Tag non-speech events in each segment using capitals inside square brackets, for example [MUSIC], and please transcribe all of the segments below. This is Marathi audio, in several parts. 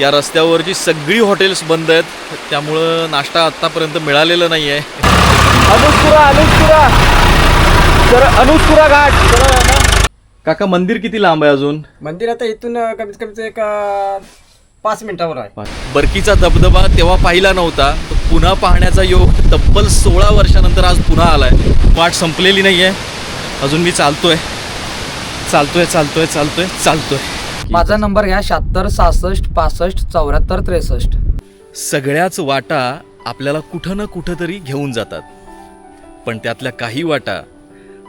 या रस्त्यावरची सगळी हॉटेल्स बंद आहेत त्यामुळं नाश्ता आत्तापर्यंत मिळालेला नाही आहे अनुस्पुरा अनुस्पुरा तर अनुस्पुरा घाट. सरळ आहे ना. काका मंदिर किती लांब आहे अजून? मंदिर आता इथून अं, कमीत कमी एक अं, पाच मिनिटावर आहे. बरकीचा धबधबा तेव्हा पाहिला नव्हता. तो पुन्हा पाहण्याचा योग तब्बल सोळा वर्षानंतर आज पुन्हा आलाय. वाट संपलेली नाही आहे अजून मी चालतोय. चालतोय चालतोय चालतोय चालतोय. माझा नंबर घ्या शहात्तर सहासष्ट पासष्ट चौऱ्याहत्तर त्रेसष्ट. सगळ्याच वाटा आपल्याला कुठं ना कुठं तरी घेऊन जातात. पण त्यातल्या काही वाटा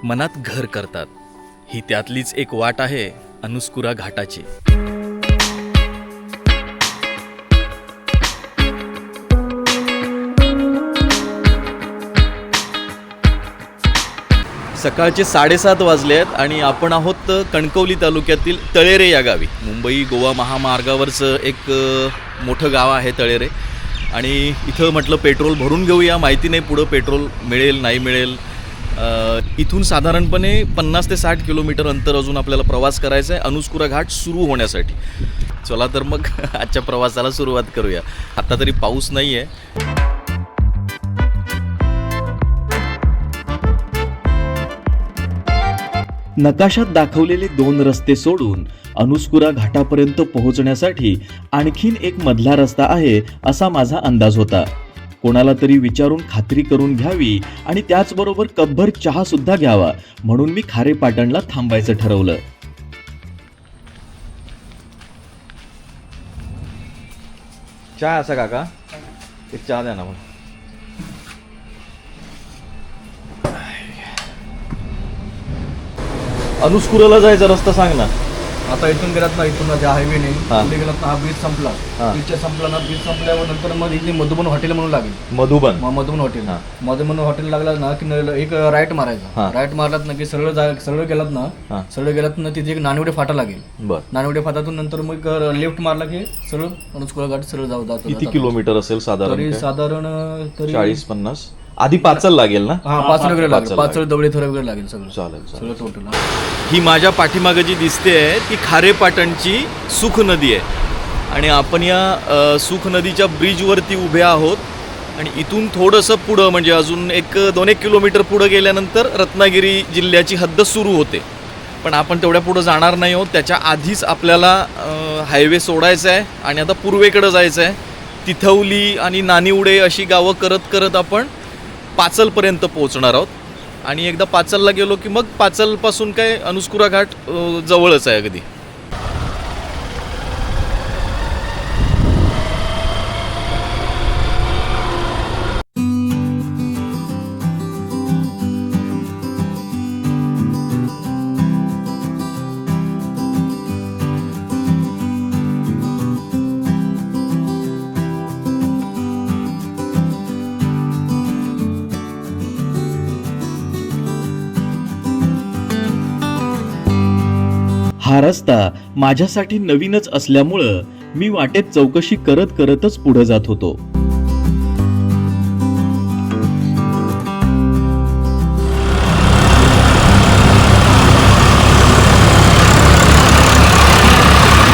मनात घर करतात. ही त्यातलीच एक वाट आहे अनुस्कुरा घाटाची. सकाळचे साडेसात वाजले आहेत आणि आपण आहोत कणकवली तालुक्यातील तळेरे या गावी. मुंबई गोवा महामार्गावरचं एक मोठं गाव आहे तळेरे. आणि इथं म्हटलं पेट्रोल भरून घेऊया माहिती नाही पुढं पेट्रोल मिळेल नाही मिळेल. इथून साधारणपणे पन्नास ते साठ किलोमीटर अंतर अजून आपल्याला प्रवास करायचा आहे. अनुस्कुरा घाट सुरू होण्यासाठी. चला तर मग [LAUGHS] आजच्या प्रवासाला सुरुवात करूया. आता तरी पाऊस नाही आहे नकाशात दाखवलेले दोन रस्ते सोडून अनुस्कुरा घाटापर्यंत पोहोचण्यासाठी आणखीन एक मधला रस्ता आहे असा माझा अंदाज होता. कोणाला तरी विचारून खात्री करून घ्यावी आणि त्याचबरोबर कपभर चहा सुद्धा घ्यावा म्हणून मी खारे पाटणला थांबायचं ठरवलं. चहा असा काका. एक चहा द्या ना अनुस्कुराला जायचा रस्ता सांग ना आता इथून गेलात ना इथून ज्या हायवेने हा. पुढे गेलात ना हा ब्रिज संपला हा. ब्रिजच्या संपला ना ब्रिज संपल्यावर नंतर मग इथे मधुबन हॉटेल म्हणून लागेल मधुबन मग मधुबन हॉटेल हा. मधुबन हॉटेल लागला ना की न- एक राईट हा. मारायचा राईट मारलात ना की सरळ जा सरळ गेलात हा. ना सरळ गेलात ना तिथे एक नानिवडे फाटा लागेल बर नानिवडे फाटातून नंतर मग लेफ्ट मारला की सरळ अनुस्कुरा घाट सरळ जाऊ जातो किती. किलोमीटर असेल तरी साधारण काय? साधारण तरी चाळीस पन्नास आधी पाचल लागेल ना? हा पाच वगैरे लागेल. पाचल पाच दवळे थर वगैरे लागेल सगळं. चालेल चालेल. सगळं टोटल ही. माझ्या पाठीमागं जी दिसते आहे ती खारेपाटणची सुख नदी आहे. आणि आपण या अ, सुख नदीच्या ब्रिजवरती उभे आहोत. आणि इथून थोडंसं पुढं म्हणजे अजून एक दोन एक किलोमीटर पुढं गेल्यानंतर रत्नागिरी जिल्ह्याची हद्द सुरू होते. पण आपण तेवढ्या पुढं जाणार नाही आहोत. त्याच्या आधीच आपल्याला अ, हायवे सोडायचा आहे. आणि आता पूर्वेकडं जायचं आहे. तिथवली आणि नानिवडे अशी गावं करत करत आपण पाचलपर्यंत पोहोचणार आहोत. आणि एकदा पाचलला गेलो की मग पाचलपासून काय अनुस्कुरा घाट जवळच आहे अगदी. माझ्यासाठी नवीनच असल्यामुळं मी वाटेत चौकशी करत करतच पुढे जात होतो.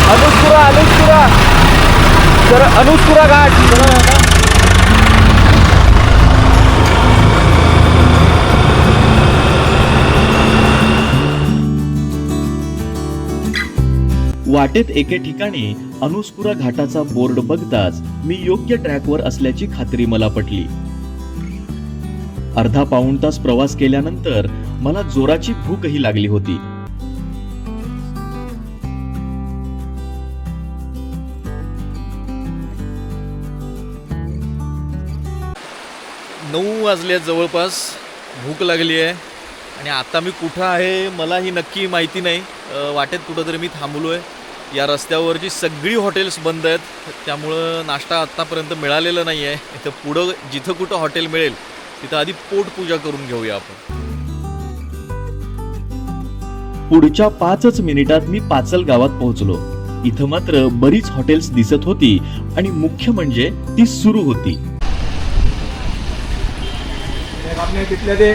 अनुस्पुरा अनुस्पुरा तर अनुस्पुरा घाट. वाटेत एके ठिकाणी अनुस्कुरा घाटाचा बोर्ड बघताच मी योग्य ट्रॅकवर असल्याची खात्री मला पटली. अर्धा पाऊण तास प्रवास केल्यानंतर मला जोराची भूकही लागली होती. नऊ वाजले जवळपास. भूक लागली आहे. आणि आता मी कुठं आहे मलाही नक्की माहिती नाही. वाटेत कुठंतरी मी थांबलो आहे या रस्त्यावरची सगळी हॉटेल्स बंद आहेत त्यामुळं नाश्ता आत्तापर्यंत मिळालेला नाही आहे इथं पुढं जिथं कुठं हॉटेल मिळेल तिथं आधी पोटपूजा करून घेऊया आपण. पुढच्या पाचच मिनिटात मी पाचल गावात पोहोचलो. इथं मात्र बरीच हॉटेल्स दिसत होती आणि मुख्य म्हणजे ती सुरू होती. आपल्या तिथल्या ते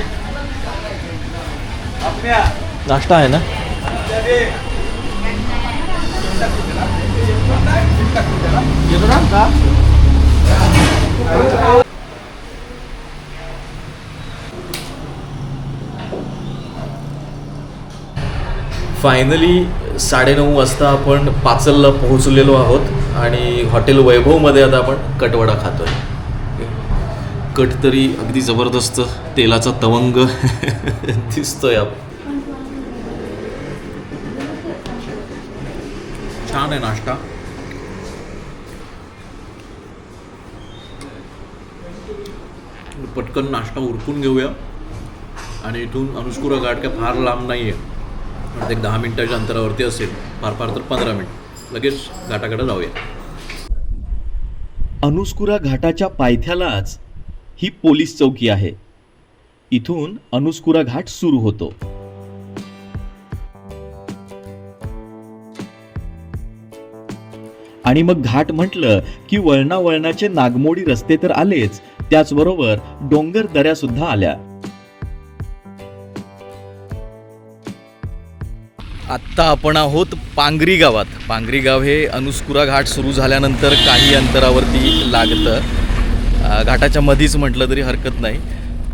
आपल्या नाश्ता आहे फायनली साडेनऊ वाजता आपण पाचलला पोहोचलेलो आहोत आणि हॉटेल वैभवमध्ये आता आपण कटवडा खातोय. कट तरी अगदी जबरदस्त तेलाचा तवंग [LAUGHS] दिसतोय आपण. छान आहे नाश्ता पटकन नाश्ता उरकून घेऊया. आणि इथून अनुस्कुरा घाट काय फार लांब नाही आहे एक दहा मिनिटाच्या अंतरावरती असेल. फार फार तर पंधरा मिनिट. लगेच घाटाकडे जाऊया. अनुस्कुरा घाटाच्या पायथ्यालाच ही पोलीस चौकी आहे. इथून अनुस्कुरा घाट सुरू होतो. आणि मग घाट म्हटलं की वळणा वळणाचे नागमोडी रस्ते तर आलेच. त्याचबरोबर डोंगर दऱ्या सुद्धा आल्या. आत्ता आपण आहोत पांगरी गावात. पांगरी गाव हे अनुस्कुरा घाट सुरू झाल्यानंतर काही अंतरावरती लागतं. घाटाच्या मधीच म्हटलं तरी हरकत नाही.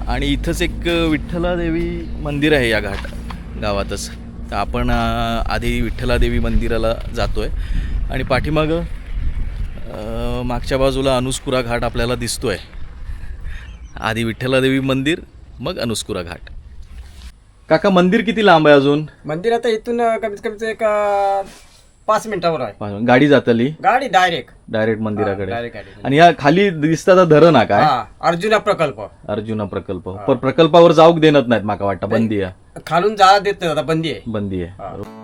आणि इथंच एक विठ्ठलादेवी मंदिर आहे या घाट गावातच. तर आपण आधी विठ्ठलादेवी मंदिराला जातो आहे आणि पाठीमागं मागच्या बाजूला अनुस्कुरा घाट आपल्याला दिसतो आहे आधी विठ्ठलादेवी मंदिर मग अनुस्कुरा घाट. काका मंदिर किती लांब आहे अजून? मंदिर आता इथून कमीत कमी एक अं, पाच मिनिटावर आहे. गाडी जातली? गाडी डायरेक्ट. डायरेक्ट मंदिराकडे. डायरेक्ट गाडी. आणि या खाली दिसता धरण हा काय? हा अर्जुना प्रकल्प. अर्जुना प्रकल्प. पण प्रकल्पावर जाऊक देणत नाहीत माका वाटतं. बंदी आहे. खालून जा देत नाही आता बंदी आहे. बंदी आहे.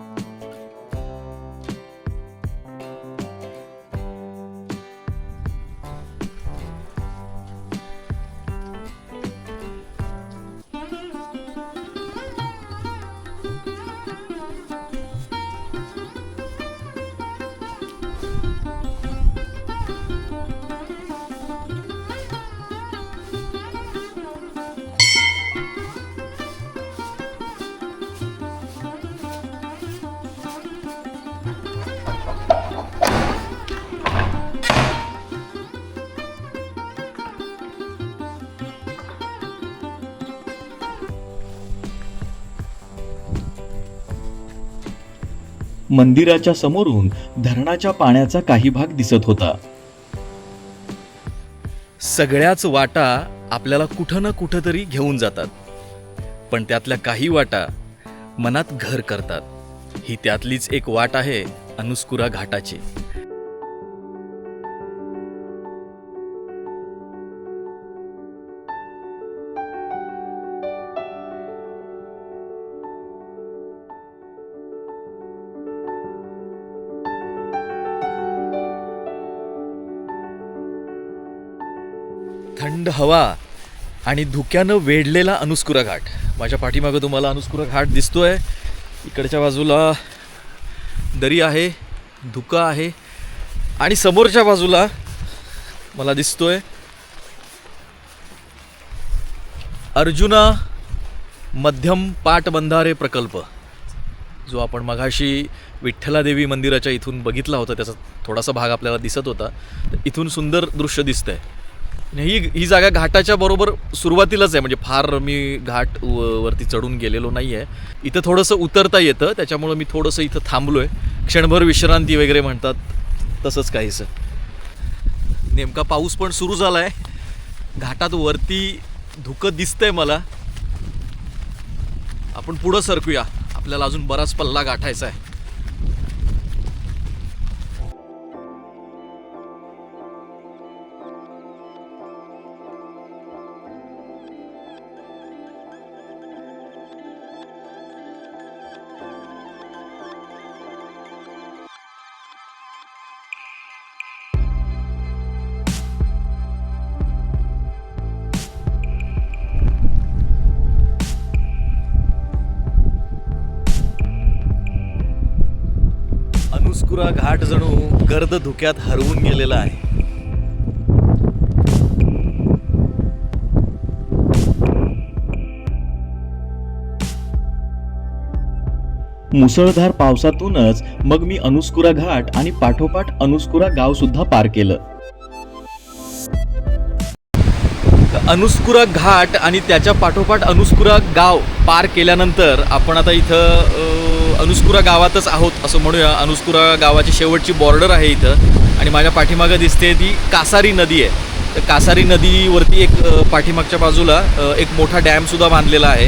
मंदिराच्या समोरून धरणाच्या पाण्याचा काही भाग दिसत होता. सगळ्याच वाटा आपल्याला कुठं ना कुठं तरी घेऊन जातात. पण त्यातल्या काही वाटा मनात घर करतात. ही त्यातलीच एक वाट आहे अनुस्कुरा घाटाची. थंड हवा आणि धुक्यानं वेढलेला अनुस्कुरा घाट. माझ्या पाठीमागं तुम्हाला अनुस्कुरा घाट दिसतोय. इकडच्या बाजूला दरी आहे धुका आहे आणि समोरच्या बाजूला मला दिसतोय अर्जुना मध्यम पाटबंधारे प्रकल्प जो आपण मघाशी विठ्ठलादेवी मंदिराच्या इथून बघितला होता. त्याचा थोडासा भाग आपल्याला दिसत होता. तर इथून सुंदर दृश्य दिसतंय. ही ही जागा घाटाच्या बरोबर सुरुवातीलाच आहे. म्हणजे फार मी घाट व- वरती चढून गेलेलो नाही आहे इथं थोडंसं उतरता येतं. त्याच्यामुळं मी थोडंसं इथं थांबलो आहे क्षणभर विश्रांती वगैरे म्हणतात. तसंच काहीसं. नेमका पाऊस पण सुरू झाला आहे घाटात वरती धुकं दिसतंय मला. आपण पुढं सरकूया. आपल्याला अजून बराच पल्ला गाठायचा आहे. अनुस्कुरा घाट जणू गर्द धुक्यात हरवून गेलेला आहे. मुसळधार पावसातूनच मग मी अनुस्कुरा घाट आणि पाठोपाठ अनुस्कुरा गाव सुद्धा पार केलं. अनुस्कुरा घाट आणि त्याच्या पाठोपाठ अनुस्कुरा गाव पार केल्यानंतर आपण आता इथं अनुस्कुरा गावातच आहोत असं म्हणूया. अनुस्कुरा गावाची शेवटची बॉर्डर आहे इथं. आणि माझ्या पाठीमागं दिसते ती कासारी नदी आहे. तर कासारी नदीवरती एक पाठीमागच्या बाजूला एक मोठा डॅमसुद्धा बांधलेला आहे.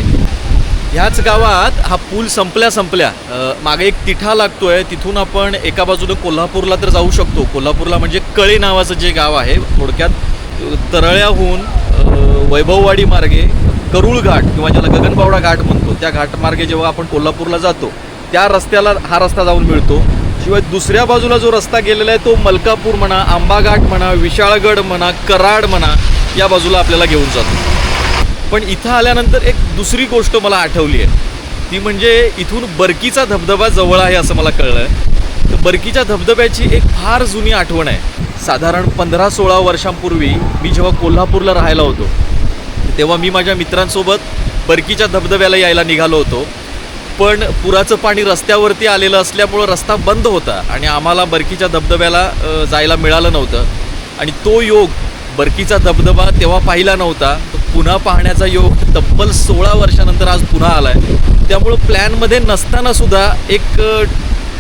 ह्याच गावात हा पूल संपल्या संपल्या मागे एक तिठा लागतो आहे तिथून आपण एका बाजूनं कोल्हापूरला तर जाऊ शकतो. कोल्हापूरला म्हणजे कळे नावाचं जे गाव आहे थोडक्यात तरळ्याहून वैभववाडी मार्गे करुळ घाट किंवा ज्याला गगनबावडा घाट म्हणतो. त्या घाटमार्गे जेव्हा आपण कोल्हापूरला जातो त्या रस्त्याला हा रस्ता जाऊन मिळतो. शिवाय दुसऱ्या बाजूला जो रस्ता गेलेला आहे तो मलकापूर म्हणा आंबाघाट म्हणा विशाळगड म्हणा कराड म्हणा या बाजूला आपल्याला घेऊन जातो. पण इथं आल्यानंतर एक दुसरी गोष्ट मला आठवली आहे. ती म्हणजे इथून बरकीचा धबधबा जवळ आहे असं मला कळलं आहे तर बरकीच्या धबधब्याची एक फार जुनी आठवण आहे. साधारण पंधरा सोळा वर्षांपूर्वी मी जेव्हा कोल्हापूरला राहायला होतो तेव्हा मी माझ्या मित्रांसोबत बरकीच्या धबधब्याला यायला निघालो होतो. पण पुराचं पाणी रस्त्यावरती आलेलं असल्यामुळं रस्ता बंद होता आणि आम्हाला बरकीच्या धबधब्याला जायला मिळालं नव्हतं. आणि तो योग बरकीचा धबधबा तेव्हा पाहिला नव्हता. तो पुन्हा पाहण्याचा योग तब्बल सोळा वर्षानंतर आज पुन्हा आला आहे त्यामुळं प्लॅनमध्ये नसताना सुद्धा एक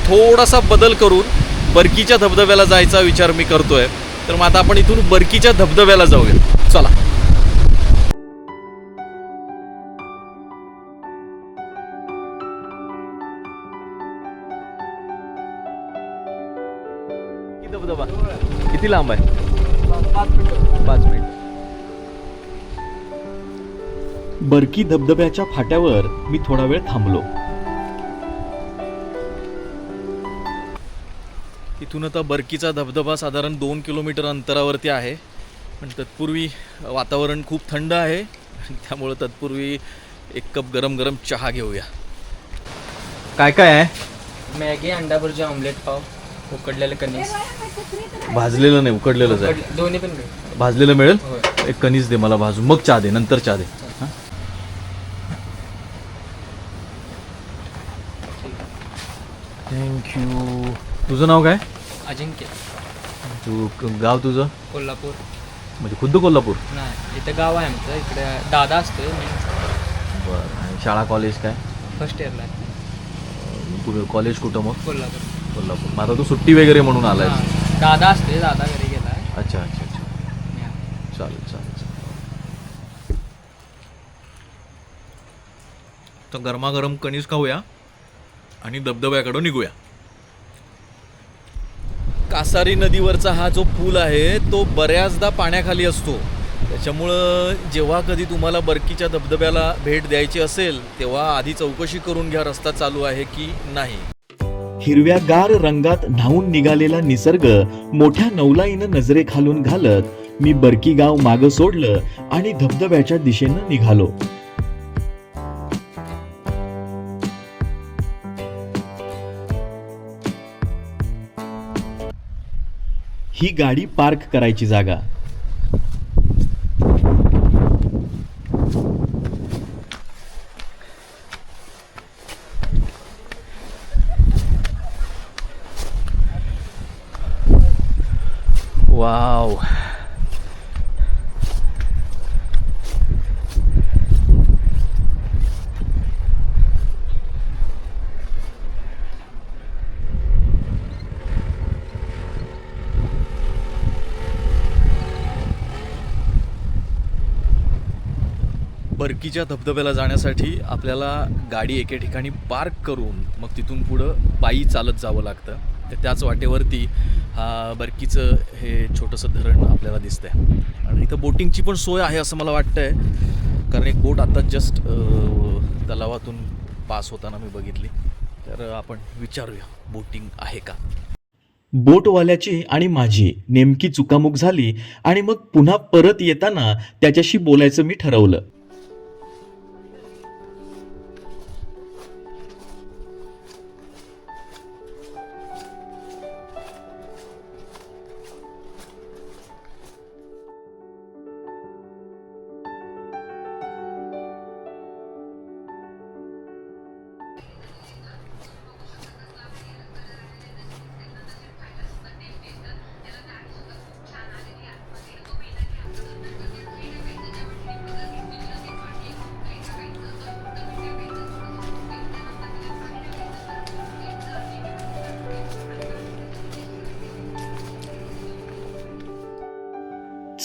थोडासा बदल करून बरकीच्या धबधब्याला जायचा विचार मी करतोय. तर मग आता आपण इथून बरकीच्या धबधब्याला जाऊया. चला. धबधबा. किती लांब आहे? पाच मिनिट. बरकी धबधब्याच्या फाट्यावर मी थोडा वेळ थांबलो. इथून आता बरकीचा धबधबा साधारण दोन किलोमीटर अंतरावरती आहे. पण तत्पूर्वी वातावरण खूप थंड आहे. त्यामुळं तत्पूर्वी एक कप गरम गरम चहा घेऊया. काय काय आहे? मॅगी अंडा भुर्जी ऑमलेट पाव. उकडलेलं कणीस. भाजलेलं नाही उकडलेलंच आहे. उकड- दोन्ही पण. भाजलेलं मिळेल? होय. एक कणीस दे मला भाजून. मग चहा दे नंतर चहा दे. हां? थँक्यू तुझं नाव काय? अजिंक्य. तू क- गाव तुझं? कोल्हापूर. म्हणजे खुद्द कोल्हापूर? नाही इथं गाव आहे आमचं. इकडे दादा असतोय मी बरं. आणि शाळा कॉलेज काय? फर्स्ट इयरला आहे. कुठं? कॉलेज कुठं मग? कोल्हापूर. कोल्हापूर. मग आता तू सुट्टी वगैरे म्हणून आलाय. हां. दादा असते दादा घरी गेलाय. अच्छा अच्छा अच्छा. चालेल चालेल चालेल. तर गरमागरम कणीस खाऊया आणि धबधब्याकडं निघूया. कासारी नदीवरचा हा जो पूल आहे तो बऱ्याचदा पाण्याखाली असतो. त्याच्यामुळं जेव्हा कधी तुम्हाला बरकीच्या धबधब्याला भेट द्यायची असेल तेव्हा आधी चौकशी करून घ्या रस्ता चालू आहे की नाही. हिरव्यागार रंगात न्हावून निघालेला निसर्ग मोठ्या नवलाईनं नजरेखालून घालत मी बरकी गाव मागं सोडलं आणि धबधब्याच्या दिशेनं निघालो. ही गाडी पार्क करायची जागा. बरकीच्या धबधब्याला जाण्यासाठी आपल्याला गाडी एके ठिकाणी पार्क करून मग तिथून पुढं पायी चालत जावं लागतं. तर त्याच वाटेवरती हा बरकीचं हे छोटंसं धरण आपल्याला दिसतंय. आणि इथं बोटिंगची पण सोय आहे असं मला वाटतंय. कारण एक बोट आता जस्ट तलावातून पास होताना मी बघितली. तर आपण विचारूया बोटिंग आहे का? बोटवाल्याची आणि माझी नेमकी चुकामुक झाली आणि मग पुन्हा परत येताना त्याच्याशी बोलायचं मी ठरवलं.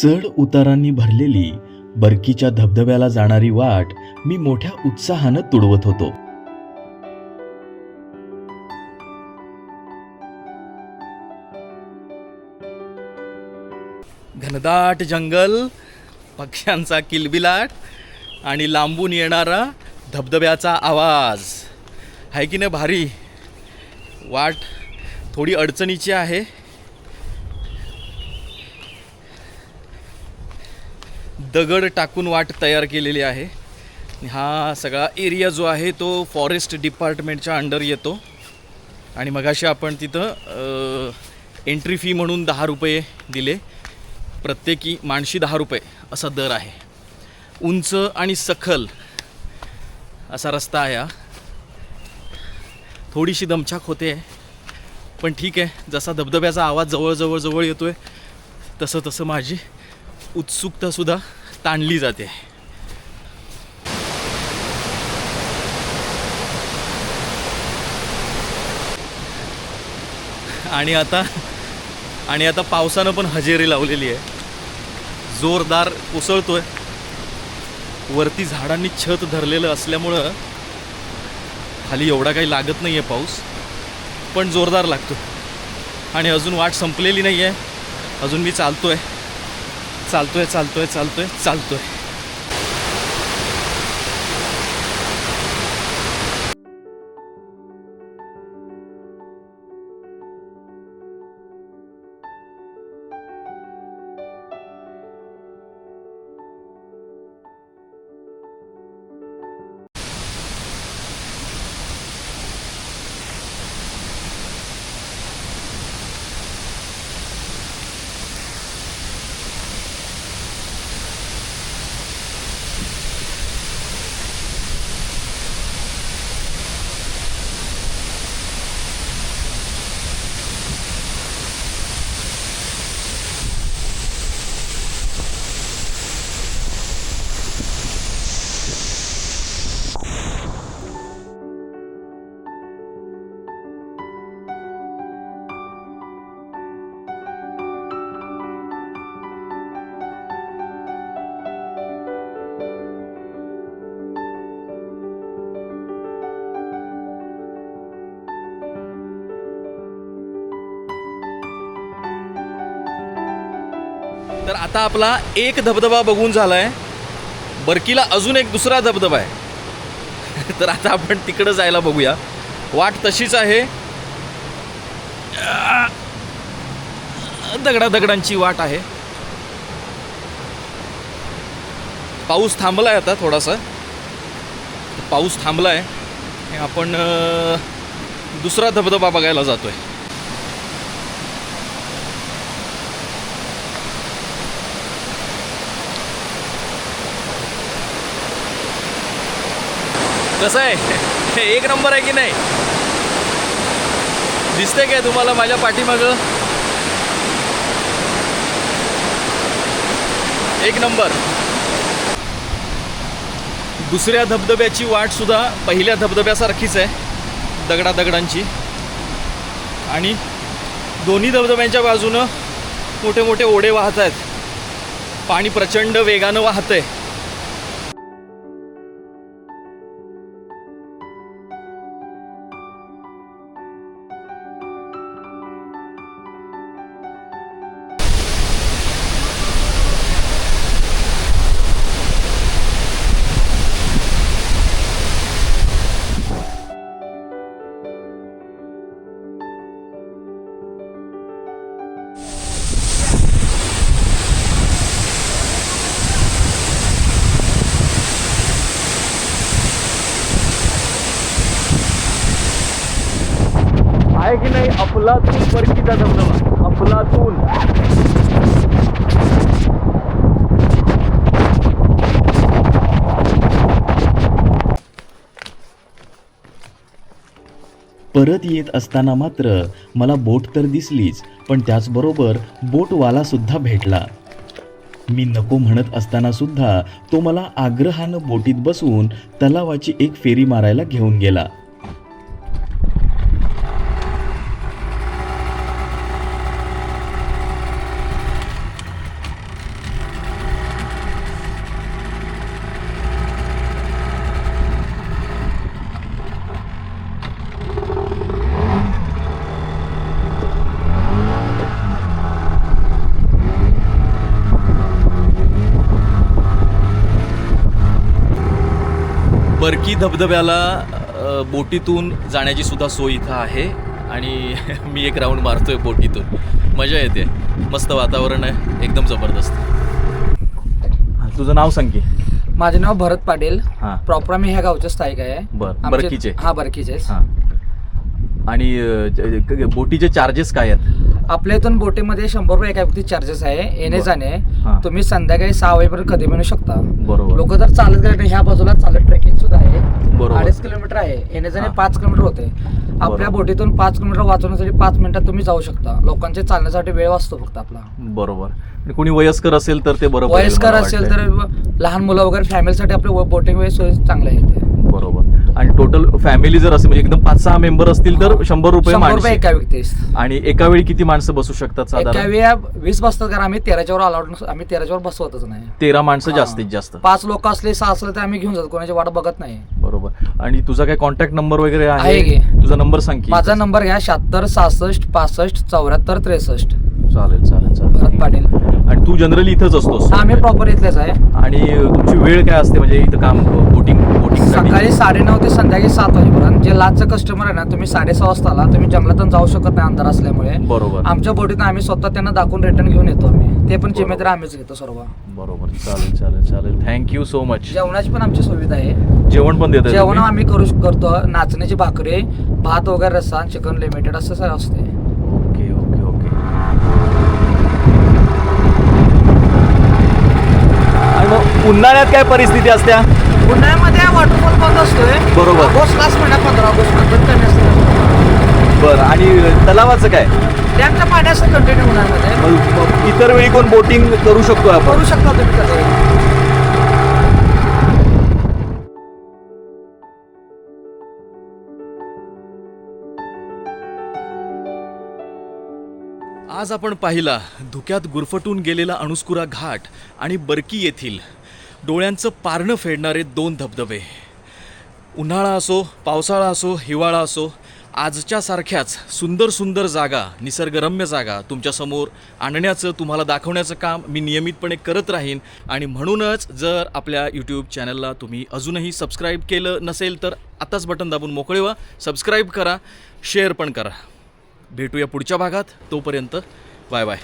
चढ उतारांनी भरलेली बरकीच्या धबधब्याला जाणारी वाट मी मोठ्या उत्साहानं तुडवत होतो. घनदाट जंगल पक्ष्यांचा किलबिलाट आणि लांबून येणारा धबधब्याचा आवाज. आहे की नाही भारी? वाट थोडी अडचणीची आहे. दगड टाकून वाट तयार केलेली आहे. हा सगळा एरिया जो आहे तो फॉरेस्ट डिपार्टमेंटच्या अंडर येतो. आणि मगाशी आपण तिथं एंट्री फी म्हणून दहा रुपये दिले. प्रत्येकी माणशी दहा रुपये असा दर आहे. उंच आणि सखल असा रस्ता आहे हा. थोडीशी दमछाक होते. पण ठीक आहे जसा धबधब्याचा आवाज जवळजवळ जवळ येतो आहे तसं तसं माझी उत्सुकतासुद्धा ताणली जाते. आणि आता आणि आता पावसानं पण हजेरी लावलेली आहे. जोरदार कोसळतोय वरती झाडांनी छत धरलेलं असल्यामुळं खाली एवढा काही लागत नाही आहे पाऊस पण जोरदार लागतो आणि अजून वाट संपलेली नाही आहे अजून मी चालतो आहे चालतोय चालतोय चालतोय चालतोय आता आपला एक धबधबा बघून झाला आहे बरकीला अजून एक दुसरा धबधबा आहे. [LAUGHS] तर आता आपण तिकडं जायला बघूया. वाट तशीच आहे. दगडा दगडांची वाट आहे. पाऊस थांबला आहे आता थोडासा. पाऊस थांबलाय. आहे आपण दुसरा धबधबा बघायला जातो आहे कसं आहे? हे एक नंबर आहे की नाही? दिसते काय तुम्हाला माझ्या पाठीमागं? एक नंबर. दुसऱ्या धबधब्याची वाट सुद्धा पहिल्या धबधब्यासारखीच आहे दगडा दगडांची आणि दोन्ही धबधब्यांच्या बाजूनं मोठे मोठे ओढे वाहत आहेत. पाणी प्रचंड वेगानं वाहतं आहे की नाही अफलातून परकीचा धबधबा अफलातून. परत येत असताना मात्र मला बोट तर दिसलीच पण त्याचबरोबर बोटवाला सुद्धा भेटला. मी नको म्हणत असताना सुद्धा तो मला आग्रहानं बोटीत बसून तलावाची एक फेरी मारायला घेऊन गेला. बरकी धबधब्याला बोटीतून जाण्याची सुद्धा सोय इथं आहे. आणि [LAUGHS] मी एक राऊंड मारतोय बोटीतून. मजा येते. मस्त वातावरण आहे. एकदम जबरदस्त. तुझं नाव सांग की. माझे नाव भरत पाटील. हां. प्रॉपर मी ह्या गावचे स्थायिक आहे. बर बरकीचे. हा बरकीचे हां. आणि बोटीचे चार्जेस काय आहेत? आपल्या इथून बोटीमध्ये शंभर रुपये एका व्यक्ती चार्जेस आहे येणे. जाणे हां. तुम्ही संध्याकाळी सहा वाजेपर्यंत कधी म्हणू शकता बरोबर लोक जर चालत गेले नाही ह्या बाजूला चालत ट्रेकिंग सुद्धा आहे बरोबर. अडीच किलोमीटर आहे येणे जाणे हां. पाच किलोमीटर होते आपल्या बरोबर. बोटीतून पाच किलोमीटर वाचवण्यासाठी पाच मिनिटात तुम्ही जाऊ शकता लोकांचे चालण्यासाठी वेळ वाचतो फक्त आपला बरोबर आणि कोणी वयस्कर असेल तर ते बरोबर वयस्कर असेल तर लहान मुलं वगैरे फॅमिलीसाठी आपले बोटिंग वेळ सोय चांगले आहे इथे. बरोबर. आणि टोटल फॅमिली जर असेल म्हणजे एकदम पाच सहा मेंबर असतील तर शंभर रुपये शंभर रुपये माणसे. एका व्यक्तीस. आणि एका वेळी किती माणसं बसू शकतात एका साधारण? वेळा वीस बसतात कारण आम्ही तेराच्या वर अलाउड आम्ही तेराच्या वर बसवतच नाही. तेरा माणसं. जास्तीत जास्त. पाच लोक असले सहा असले तर आम्ही घेऊन जातो कोणाची वाट बघत नाही. बरोबर. आणि तुझा काय कॉन्टॅक्ट नंबर वगैरे आहे? आहे की. तुझा नंबर सांग की. माझा नंबर घ्या शहात्तर सहासष्ट पासष्ट चौऱ्याहत्तर त्रेसष्ट. चालेल चालेल भरत चालेल पाटील. आणि तू जनरली इथंच असतोस. आम्ही प्रॉपर इथलेच आहे. आणि तुमची वेळ काय असते? म्हणजे इथं काम बोटिंग बोटिंग सकाळी साडेनऊ ते संध्याकाळी सात वाजेपर्यंत. जे लाचचं कस्टमर आहे ना तुम्ही साडेसहा वाजता आला तुम्ही जंगलातून जाऊ शकत नाही अंधार असल्यामुळे. बरोबर. आमच्या बोटीतून आम्ही स्वतः त्यांना दाखवून रिटर्न घेऊन येतो आम्ही. ते पण जिम्मेदारी आम्हीच घेतो सर्व. बरोबर. चालेल चालेल चालेल. थँक्यू सो मच जेवणाची पण आमची सुविधा आहे. जेवण पण देत जेवण आम्ही करू करतो. नाचण्याची भाकरी भात वगैरे रस्सा चिकन लिमिटेड असं सगळं असते ओके ओके ओके. आणि मग उन्हाळ्यात काय परिस्थिती असत्या? उन्हाळ्यामध्ये वॉटरफॉल बंद असतोय. बरोबर. ऑगस्ट लास्ट महिन्यात पंधरा ऑगस्ट नंतर कमी असते बरं आणि तलावाचं काय? डॅमच्या पाणी असतं कंटिन्यू मग- मग इतर वेळी कोण बोटिंग करू शकतो आपण? करू शकता तुम्ही कसं आज आपण पाहिला धुक्यात गुरफटून गेलेला अणुस्कुरा घाट आणि बरकी येथील डोळ्यांचं पारणं फेडणारे दोन धबधबे. उन्हाळा असो पावसाळा असो हिवाळा असो आजच्या सारख्याच सुंदर सुंदर जागा निसर्गरम्य जागा तुमच्यासमोर आणण्याचं तुम्हाला दाखवण्याचं काम मी नियमितपणे करत राहीन. आणि म्हणूनच जर आपल्या यूट्यूब चॅनलला तुम्ही अजूनही सबस्क्राईब केलं नसेल तर आताच बटन दाबून मोकळे व्हा सबस्क्राईब करा शेअर पण करा. भेटूया पुढच्या भागात तोपर्यंत बाय बाय.